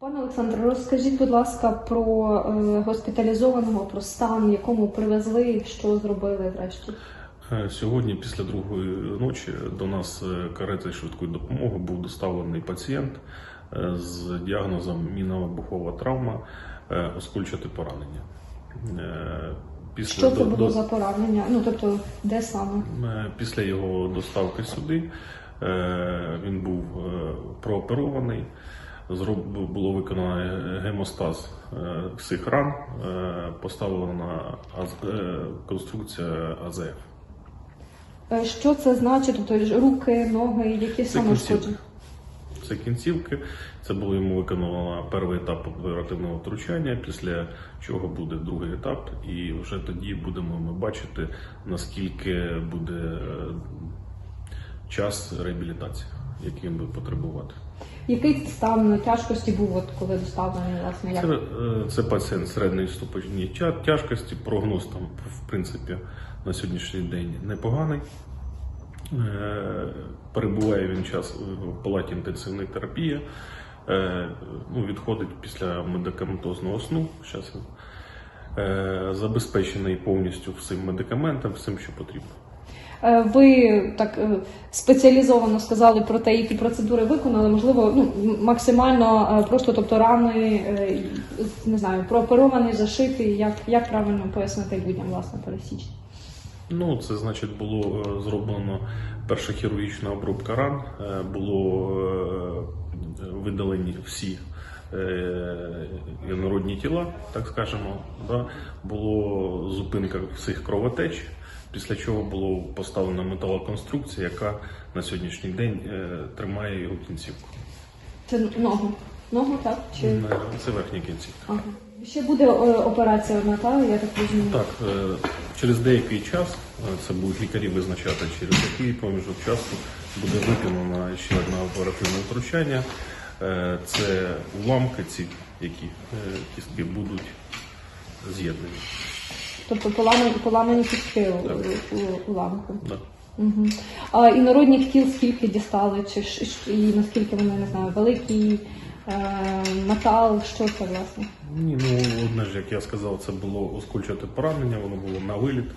Пане Олександре, розкажіть, будь ласка, про е, госпіталізованого, про стан, якому привезли, що зробили врешті. Е, Сьогодні, після другої ночі, до нас е, каретою швидкої допомоги був доставлений пацієнт з діагнозом мінно-вибухова травма, е, поранення. Після, Що це було до- за поранення? Ну тобто, де саме? Після його доставки сюди він був прооперований. Було виконано е, гемостаз е, всіх ран, е, поставлена конструкція АЗФ. Що це значить? Тобто руки, ноги, які саме кінцівки. Це кінцівки. Це було йому виконано перший етап оперативного втручання, після чого буде другий етап, і вже тоді будемо ми бачити, наскільки буде час реабілітації, який він буде потребувати. Який стан тяжкості був, от коли доставлений, власне, як? Це, е, це пацієнт середньої ступені тяжкості. Прогноз там, в принципі, на сьогоднішній день непоганий. Е, Перебуває він час в палаті інтенсивної терапії. Е, Ну, відходить після медикаментозного сну. Е, забезпечений повністю всім медикаментом, всім, що потрібно. Е, Ви так е, спеціалізовано сказали про те, які процедури виконали. Можливо, ну максимально е, просто, тобто рани, не знаю, прооперований, зашитий. Як, як правильно пояснити людям, власне, пересічні? Ну, це значить було зроблено перша хірургічна обробка ран, було видалені всі інородні тіла, так скажемо. Да? Було зупинка всіх кровотеч, після чого було поставлена металоконструкція, яка на сьогоднішній день е, тримає його кінцівку. Це ногу. Ногу, так? Чи Е, Це верхня кінцівка. ага. ще буде е, операція одна, так? Я так розумію. Так, е, через деякий час, е, це будуть лікарі визначати, через який проміжок часу буде виконано ще одне оперативне втручання. Е, Це уламки ці, які е, кістки будуть з'єднані. Тобто поламані, поламані кістки у, у, у ламку. Угу. А інородніх тіл скільки дістали? Чи і наскільки вони не знаю, великий е, метал? Що це власне? Ні, ну одне ж, як я сказав, це було оскольчате поранення, воно було на виліт.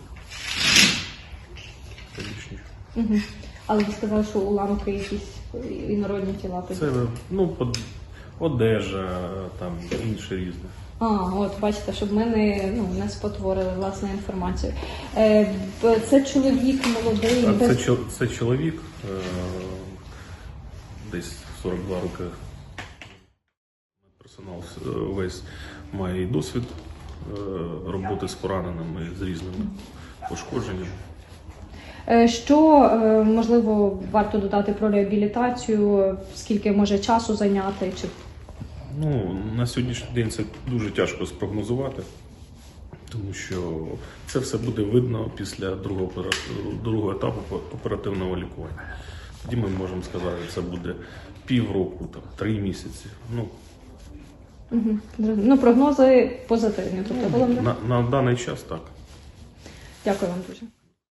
Угу. Але ви сказали, що уламки якісь інородні тіла. тоді. Це ну, под- одежа, там інше різне. А, от бачите, щоб ми не, ну, не спотворили власне інформацію. Е, це чоловік молодий, А це, без... це чоловік, е, десь 42 роки. Персонал е, весь має і досвід е, роботи з пораненими з різними пошкодженнями. Е, Що е, можливо варто додати про реабілітацію? Скільки може часу зайняти? Чи Ну, на сьогоднішній день це дуже тяжко спрогнозувати, тому що це все буде видно після другого, другого етапу оперативного лікування. Тоді ми можемо сказати, це буде півроку, там, три місяці. Ну, Угу. Ну, прогнози позитивні. Тобто, головне. на, на даний час так. Дякую вам дуже.